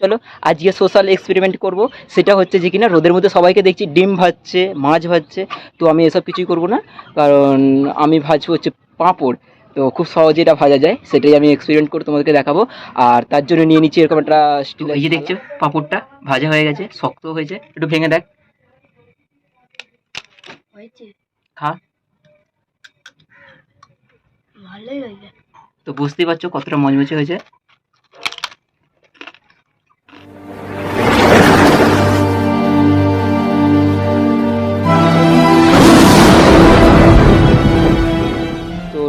চলো আজকে social experiment করব। সেটা হচ্ছে যে কিনা রোদের মধ্যে সবাইকে দেখছি ডিম ভাজছে মাছ ভাজছে তো আমি এসব কিছুই করব না কারণ আমি ভাজবো হচ্ছে পাঁপড় তো খুব সহজে এটা ভাজা যায় সেটাই আমি এক্সপেরিমেন্ট করে তোমাদেরকে দেখাবো। আর তার জন্য নিয়ে নিচ্ছি এরকম একটা স্টিল এই যে দেখছ পাঁপড়টা ভাজা হয়ে গেছে শক্ত হয়েছে একটু ভেঙে দেখ। খা। ভালোই হয়েছে তো বুঝতেই পারছ কতটা মজমচে হয়েছে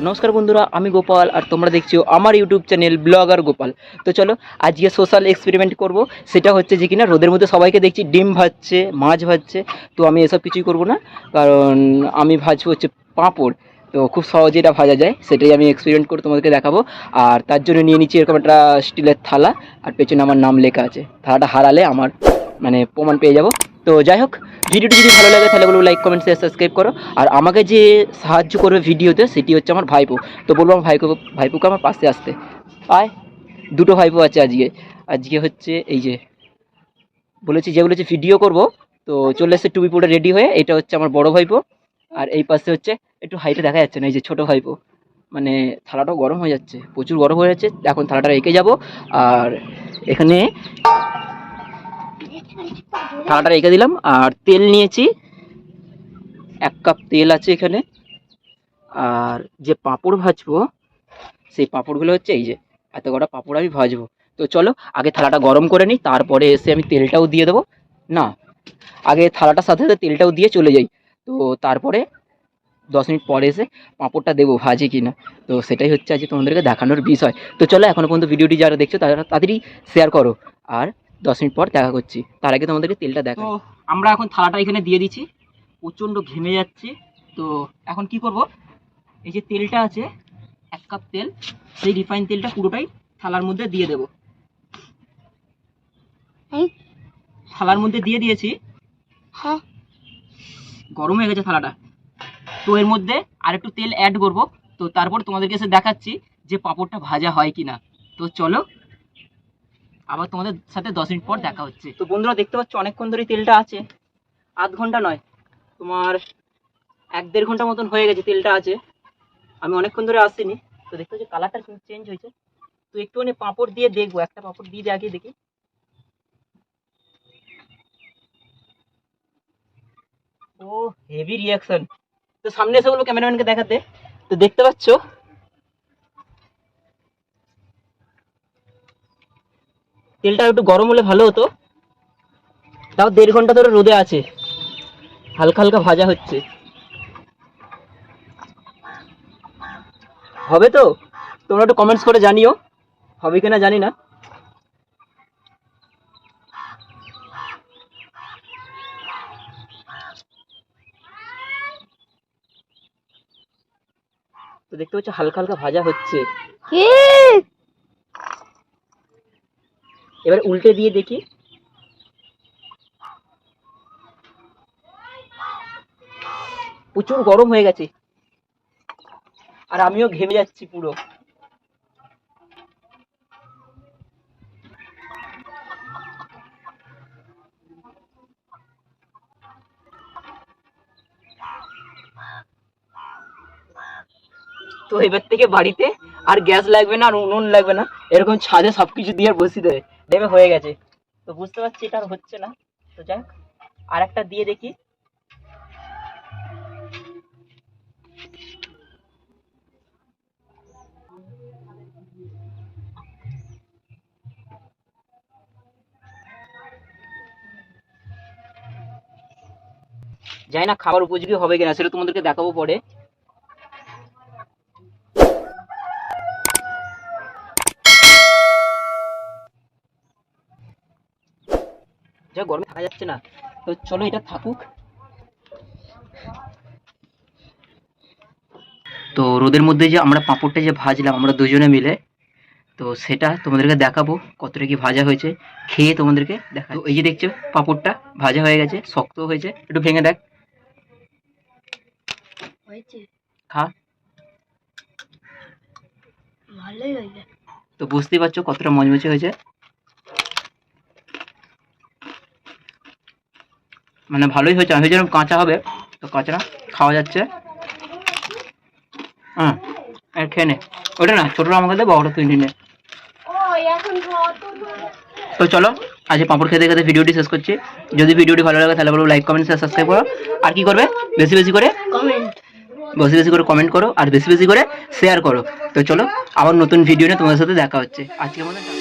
নমস্কার বন্ধুরা, আমি গোপাল আর তোমরা দেখছ আমার ইউটিউব চ্যানেল ব্লগার গোপাল। তো চলো, আজকে সোশ্যাল এক্সপেরিমেন্ট করব। সেটা হচ্ছে যে কিনা রোদের মধ্যে সবাইকে দেখছি ডিম ভাজছে, মাছ ভাজছে। তো আমি এসব কিছুই করব না, কারণ আমি ভাজবো হচ্ছে পাঁপড়। তো খুব সহজে এটা ভাজা যায়, সেটাই আমি এক্সপেরিমেন্ট করে তোমাদেরকে দেখাবো। আর তার জন্য নিয়ে নিচ্ছি এরকম একটা স্টিলের থালা, আর পেছনে আমার নাম লেখা আছে। থালাটা হারালে আমার মানে প্রমাণ পেয়ে যাব। তো যাই হোক ভিডিওটি যদি ভালো লাগে তাহলে বলব লাইক কমেন্ট শেয়ার সাবস্ক্রাইব করো। আর আমাকে যে সাহায্য করবে ভিডিওতে, সেটি হচ্ছে আমার ভাইপো। তো বলব আমার ভাইপো, ভাইপোকে আমার পাশে আসতে। আয়, দুটো ভাইপো আছে আজকে। আজকে হচ্ছে এই যে, বলেছি যে বলেছি ভিডিও করব, তো চলে এসে টুপি পরে রেডি হয়ে। এটা হচ্ছে আমার বড় ভাইপো। আর এই পাশে হচ্ছে একটু হাইটে দেখা যাচ্ছে না, এই যে ছোটো ভাইপো। মানে থালাটাও গরম হয়ে যাচ্ছে, প্রচুর গরম হয়ে যাচ্ছে। এখন থালাটা রেখে যাব। আর এখানে থালাটা রেখে দিলাম, আর তেল নিয়েছি। এক কাপ তেল আছে এখানে। আর যে পাঁপড় ভাজবো, সেই পাঁপড়গুলো হচ্ছে এই যে, এত কটা পাঁপড় আমি ভাজবো। তো চলো, আগে থালাটা গরম করে নিই, তারপরে এসে আমি তেলটাও দিয়ে দেবো। না, আগে থালাটার সাথে সাথে তেলটাও দিয়ে চলে যাই। তো তারপরে দশ মিনিট পরে এসে পাঁপড়টা দেবো, ভাজে কি না তো সেটাই হচ্ছে আজকে তোমাদেরকে দেখানোর বিষয়। তো চলো, এখনও পর্যন্ত ভিডিওটি যারা দেখছ, তারা তাড়াতাড়ি শেয়ার করো। আর দশ মিনিট পর দেখা করছি। তার আগে তোমাদেরকে তেলটা দেখা আমরা এখন থালাটা এখানে দিয়ে দিচ্ছি। প্রচণ্ড ঘেমে যাচ্ছে। তো এখন কি করব? এই যে তেলটা আছে এক কাপ তেল সেই রিফাইন তেলটা পুরোটাই থালার মধ্যে দিয়ে দেব। থালার মধ্যে দিয়ে দিয়েছি। হ্যাঁ। গরম হয়ে গেছে থালাটা। তো এর মধ্যে আর একটু তেল অ্যাড করব। তো তারপর তোমাদেরকে এসে দেখাচ্ছি যে পাঁপড়টা ভাজা হয় কি না তো চলো আবার তোমাদের সাথে দশ মিনিট পর দেখা হচ্ছে। তো বন্ধুরা দেখতে পাচ্ছ অনেকক্ষণ ধরে তেলটা আছে। আধ ঘণ্টা নয় তোমার এক দেড় ঘণ্টা মতন হয়ে গেছে তেলটা আছে। আমি অনেকক্ষণ ধরে আসিনি। তো দেখতে পাচ্ছি কালারটা কিন্তু চেঞ্জ হয়েছে। তো একটুখানি পাঁপড় দিয়ে দেখব একটা পাঁপড় দিয়ে দিয়ে আগে দেখি। ও হেভি রিয়াকশন তো সামনে এসে বলব ক্যামেরাম্যানকে দেখাতে। তো দেখতে পাচ্ছ তেলটা একটু গরম হলে ভালো হতো। তাও দেড় ঘণ্টা ধরে রোদে আছে। হালকা হালকা ভাজা হচ্ছে। হবে তো? তোমরা একটু কমেন্টস করে জানিও। হবে কিনা জানি না। তো দেখতে পাচ্ছ হালকা হালকা ভাজা হচ্ছে। কি? এবার উল্টে দিয়ে দেখি। প্রচুর গরম হয়ে গেছে। আর আমিও ঘেমে যাচ্ছি পুরো। তো এবার থেকে বাড়িতে আর গ্যাস লাগবে না আর উনুন লাগবে না। এরকম ছাদে সবকিছু দিয়ে বসিয়ে দেবে। দেবে হয়ে গেছে। তো বুঝতে পারছি এটা আর হচ্ছে না। তো যাক আর একটা দিয়ে দেখি। জানি না খাবার উপযোগী হবে কিনা, সেটা তোমাদেরকে দেখাবো পরে। যা গরমে থাকা যাচ্ছে না। তো চলো এটা থাকুক। তো রোদের মধ্যে যে আমরা পাঁপড়টা যে ভাজলাম আমরা দুজনে মিলে তো সেটা তোমাদেরকে দেখাবো কতটা কি ভাজা হয়েছে। খেয়ে তোমাদেরকে দেখাবো এই যে দেখছ পাঁপড়টা ভাজা হয়ে গেছে শক্ত হয়েছে। একটু ভেঙে দেখ। খা। তো বুঝতেই পারছ কতটা মজমচে হয়েছে। মানে ভালোই হয়েছে। আমি ভেবেছিলাম কাঁচা হবে তো কাঁচা না খাওয়া যাচ্ছে। হ্যাঁ আর খেয়ে নে। ওটা না ছোটোটা আমাকে দে বড়টা তুই নিয়ে তো চলো আজ পাঁপড় খেতে খেতে ভিডিওটি শেষ করছি। যদি ভিডিওটি ভালো লাগে তাহলে বলব লাইক কমেন্ট শেয়ার সাবস্ক্রাইব করো। আর কি করবে? বেশি বেশি করে কমেন্ট বেশি বেশি করে কমেন্ট করো আর বেশি বেশি করে শেয়ার করো। তো চলো আবার নতুন ভিডিও নিয়ে তোমাদের সাথে দেখা হচ্ছে। আজকে মনে হয়